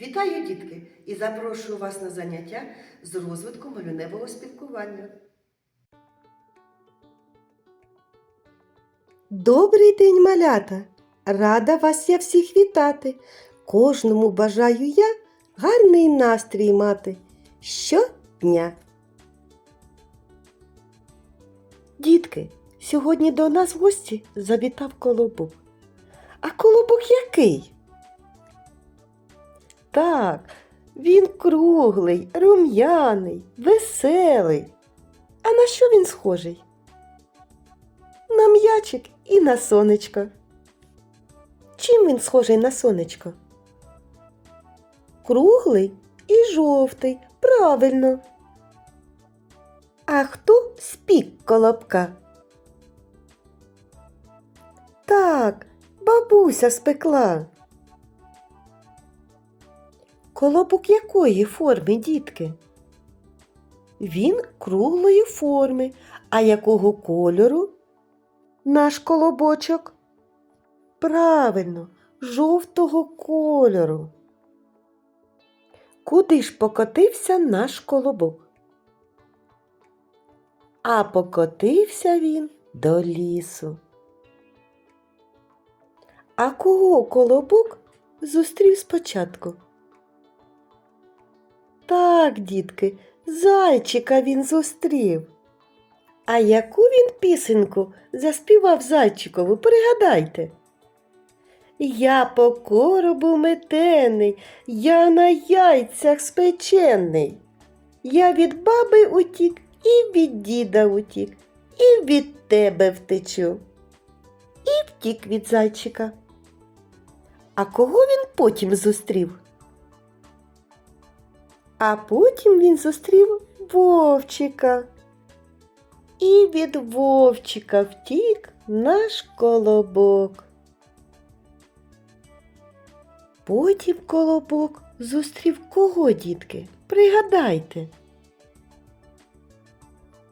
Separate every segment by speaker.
Speaker 1: Вітаю, дітки, і запрошую вас на заняття з розвитку малюневого спілкування.
Speaker 2: Добрий день, малята! Рада вас я всіх вітати. Кожному бажаю я гарний настрій мати щодня. Дітки, сьогодні до нас в гості завітав колобок. А колобок який? Так, він круглий, рум'яний, веселий. А на що він схожий? на м'ячик і на сонечко. Чим він схожий на сонечко? Круглий і жовтий, правильно. А хто спік колобка? Так, бабуся спекла. Колобок якої форми, дітки? Він круглої форми, а якого кольору? Наш колобочок? Правильно, жовтого кольору. Куди ж покотився наш колобок? А покотився він до лісу. А кого колобок зустрів спочатку? Так, дітки, зайчика він зустрів. А яку він пісеньку заспівав зайчикову, пригадайте. Я по коробу метений, я на яйцях спечений. Я від баби утік і від діда утік, і від тебе втечу. І втік від зайчика. А кого він потім зустрів? А потім він зустрів вовчика. І від вовчика втік наш колобок. Потім колобок зустрів кого, дітки? Пригадайте.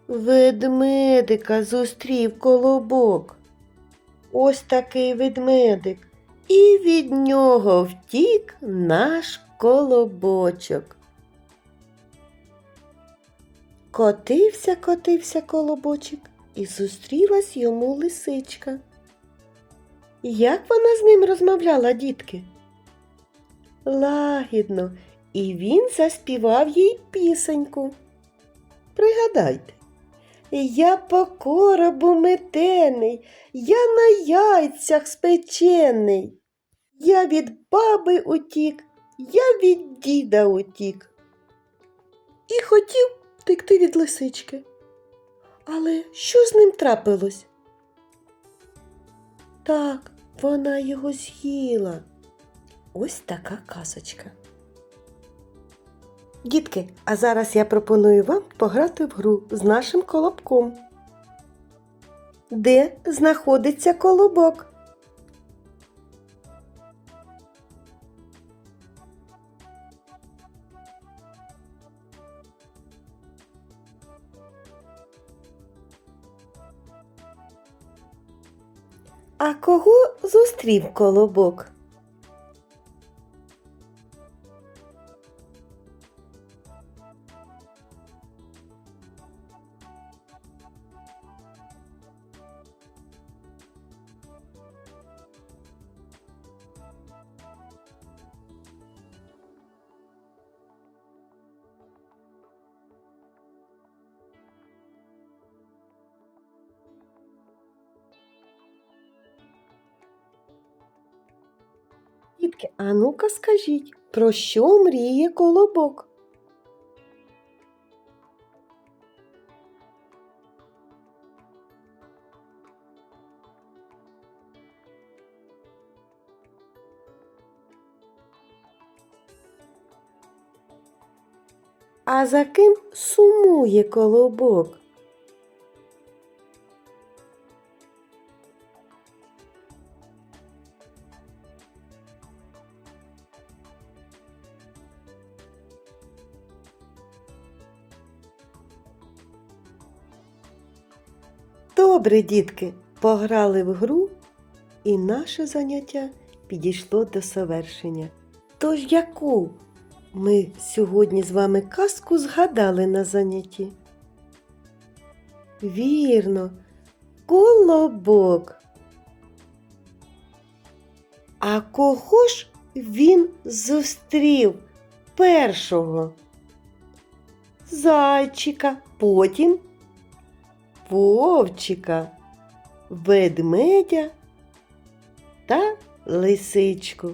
Speaker 2: Ведмедика зустрів колобок. Ось такий ведмедик. І від нього втік наш колобочок. Котився, котився колобочок, і зустрілась йому лисичка. Як вона з ним розмовляла, дітки? Лагідно, і він заспівав їй пісеньку. Пригадайте, я по коробу метений, я на яйцях спечений. Я від баби утік, я від діда утік. І хотів втекти від лисички. Але що з ним трапилось? Так, вона його з'їла. Ось така казочка. Дітки, а зараз я пропоную вам пограти в гру з нашим колобком. Де знаходиться колобок? А кого зустрів колобок? Дітки, а ну-ка скажіть, про що мріє колобок? А за ким сумує колобок? Добре, дітки, пограли в гру, і наше заняття підійшло до завершення. Тож яку ми сьогодні з вами казку згадали на занятті? Вірно, колобок. А кого ж він зустрів першого? Зайчика, потім вовчика, ведмедя та лисичку.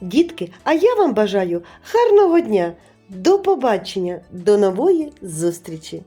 Speaker 2: Дітки, а я вам бажаю гарного дня, до побачення, до нової зустрічі!